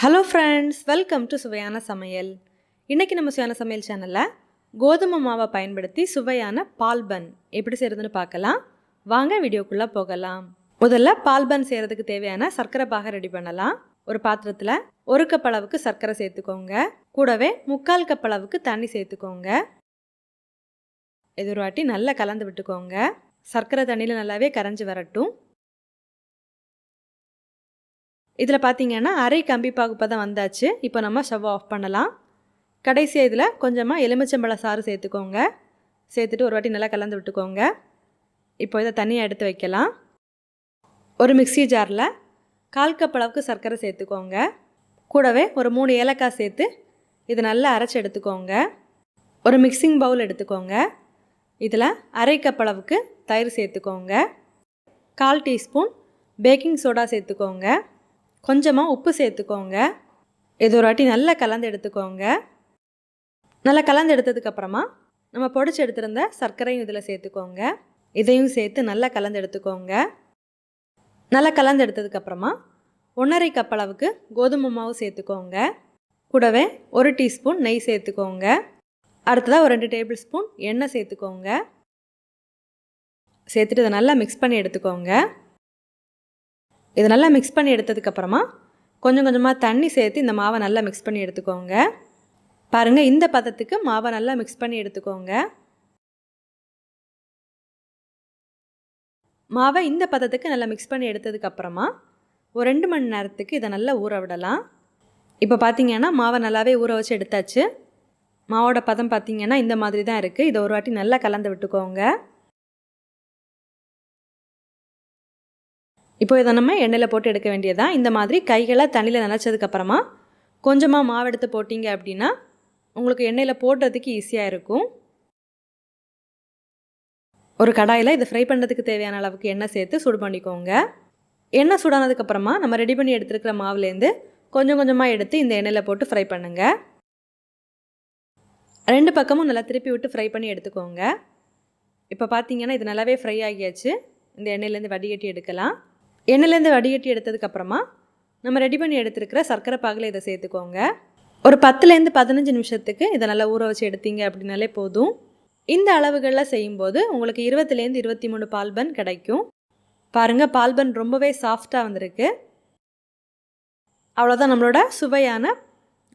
Hello friends welcome to சுவையான சமையல் இன்றைக்கி நம்ம சுவையான சமையல் சேனலில் கோதுமை மாவை பயன்படுத்தி சுவையான பால்பன் எப்படி செய்கிறதுன்னு பார்க்கலாம். வாங்க வீடியோக்குள்ளே போகலாம். முதல்ல பால்பன் செய்கிறதுக்கு தேவையான சர்க்கரை பாக ரெடி பண்ணலாம். ஒரு பாத்திரத்தில் ஒரு கப் அளவுக்கு சர்க்கரை சேர்த்துக்கோங்க. கூடவே முக்கால் கப் அளவுக்கு தண்ணி சேர்த்துக்கோங்க. இது ஒரு வாட்டி நல்லா கலந்து விட்டுக்கோங்க. சர்க்கரை தண்ணியில் நல்லாவே கரைஞ்சி வரட்டும். இதில் பார்த்தீங்கன்னா அரை கம்பி பகுப்பை தான் வந்தாச்சு. இப்போ நம்ம ஸ்டவ் ஆஃப் பண்ணலாம். கடைசியாக இதில் கொஞ்சமாக எலுமிச்சம்பழ சாறு சேர்த்துக்கோங்க. சேர்த்துட்டு ஒரு வாட்டி நல்லா கலந்து விட்டுக்கோங்க. இப்போ இதை தனியாக எடுத்து வைக்கலாம். ஒரு மிக்சி ஜாரில் கால் கப் அளவுக்கு சர்க்கரை சேர்த்துக்கோங்க. கூடவே ஒரு மூணு ஏலக்காய் சேர்த்து இதை நல்லா அரைச்சி எடுத்துக்கோங்க. ஒரு மிக்சிங் பவுல் எடுத்துக்கோங்க. இதில் அரை கப் அளவுக்கு தயிர் சேர்த்துக்கோங்க. கால் டீஸ்பூன் பேக்கிங் சோடா சேர்த்துக்கோங்க. கொஞ்சமாக உப்பு சேர்த்துக்கோங்க. இது ஒரு வாட்டி நல்லா கலந்து எடுத்துக்கோங்க. நல்லா கலந்து எடுத்ததுக்கப்புறமா நம்ம பொடிச்சு எடுத்திருந்த சர்க்கரையும் இதில் சேர்த்துக்கோங்க. இதையும் சேர்த்து நல்லா கலந்து எடுத்துக்கோங்க. நல்லா கலந்து எடுத்ததுக்கப்புறமா ஒன்றரை கப் அளவுக்கு கோதுமை மாவு சேர்த்துக்கோங்க. கூடவே ஒரு டீஸ்பூன் நெய் சேர்த்துக்கோங்க. அடுத்ததாக ஒரு ரெண்டு டேபிள் ஸ்பூன் எண்ணெய் சேர்த்துக்கோங்க. சேர்த்துட்டு இதை நல்லா மிக்ஸ் பண்ணி எடுத்துக்கோங்க. இதை நல்லா மிக்ஸ் பண்ணி எடுத்ததுக்கப்புறமா கொஞ்சம் கொஞ்சமாக தண்ணி சேர்த்து இந்த மாவை நல்லா மிக்ஸ் பண்ணி எடுத்துக்கோங்க. பாருங்கள் இந்த பதத்துக்கு மாவை நல்லா மிக்ஸ் பண்ணி எடுத்துக்கோங்க. மாவை இந்த பதத்துக்கு நல்லா மிக்ஸ் பண்ணி எடுத்ததுக்கப்புறமா ஒரு ரெண்டு மணி நேரத்துக்கு இதை நல்லா ஊற விடலாம். இப்போ பார்த்தீங்கன்னா மாவை நல்லாவே ஊற வச்சு எடுத்தாச்சு. மாவோட பதம் பார்த்தீங்கன்னா இந்த மாதிரி தான் இருக்குது இதை ஒரு வாட்டி நல்லா கலந்து விட்டுக்கோங்க. இப்போ இதை நம்ம எண்ணெயில் போட்டு எடுக்க வேண்டியதான் இந்த மாதிரி கைகளை தண்ணியில் நினச்சதுக்கப்புறமா கொஞ்சமாக மாவு எடுத்து போட்டிங்க அப்படின்னா உங்களுக்கு எண்ணெயில் போடுறதுக்கு ஈஸியாக இருக்கும். ஒரு கடாயில் இதை ஃப்ரை பண்ணுறதுக்கு தேவையான அளவுக்கு எண்ணெய் சேர்த்து சுடு பண்ணிக்கோங்க. எண்ணெய் சுடானதுக்கப்புறமா நம்ம ரெடி பண்ணி எடுத்துருக்கிற மாவுலேருந்து கொஞ்சம் கொஞ்சமாக எடுத்து இந்த எண்ணெயில் போட்டு ஃப்ரை பண்ணுங்கள் ரெண்டு பக்கமும் நல்லா திருப்பி விட்டு ஃப்ரை பண்ணி எடுத்துக்கோங்க. இப்போ பார்த்தீங்கன்னா இது நல்லாவே ஃப்ரை ஆகியாச்சு. இந்த எண்ணெயிலேருந்து வடிகட்டி எடுக்கலாம். எண்ணெயிலேருந்து வடிகட்டி எடுத்ததுக்கப்புறமா நம்ம ரெடி பண்ணி எடுத்துருக்கிற சர்க்கரை பாகில் இதை சேர்த்துக்கோங்க. ஒரு பத்துலேருந்து பதினஞ்சு நிமிஷத்துக்கு இதை நல்லா ஊற வச்சு எடுத்தீங்க அப்படின்னாலே போதும். இந்த அளவுகளில் செய்யும்போது உங்களுக்கு இருபத்துலேருந்து இருபத்தி மூணு பால்பன் கிடைக்கும். பாருங்கள் பால்பன் ரொம்பவே சாஃப்டாக வந்திருக்கு. அவ்வளோதான் நம்மளோட சுவையான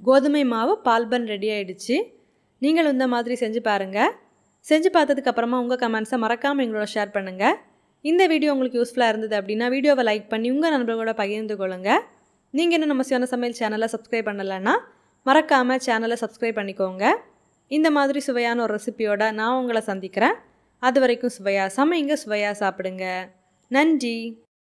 கோதுமை மாவு பால்பன் ரெடி ஆகிடுச்சு நீங்களும் இந்த மாதிரி செஞ்சு பாருங்கள் செஞ்சு பார்த்ததுக்கப்புறமா உங்கள் கமெண்ட்ஸை மறக்காமல் எங்களோட ஷேர் பண்ணுங்கள் இந்த வீடியோ உங்களுக்கு யூஸ்ஃபுல்லாக இருந்தது அப்படின்னா வீடியோவை லைக் பண்ணி உங்கள் நண்பர்களோட பகிர்ந்து கொள்ளுங்கள் நீங்கள் இன்னும் நம்ம சிவன சமையல் சேனலை சப்ஸ்கிரைப் பண்ணலைன்னா மறக்காமல் சேனலை சப்ஸ்கிரைப் பண்ணிக்கோங்க. இந்த மாதிரி சுவையான ஒரு ரெசிபியோட நான் உங்களை சந்திக்கிறேன். அது வரைக்கும் சுவையாக சமைங்க சுவையாக சாப்பிடுங்க. நன்றி.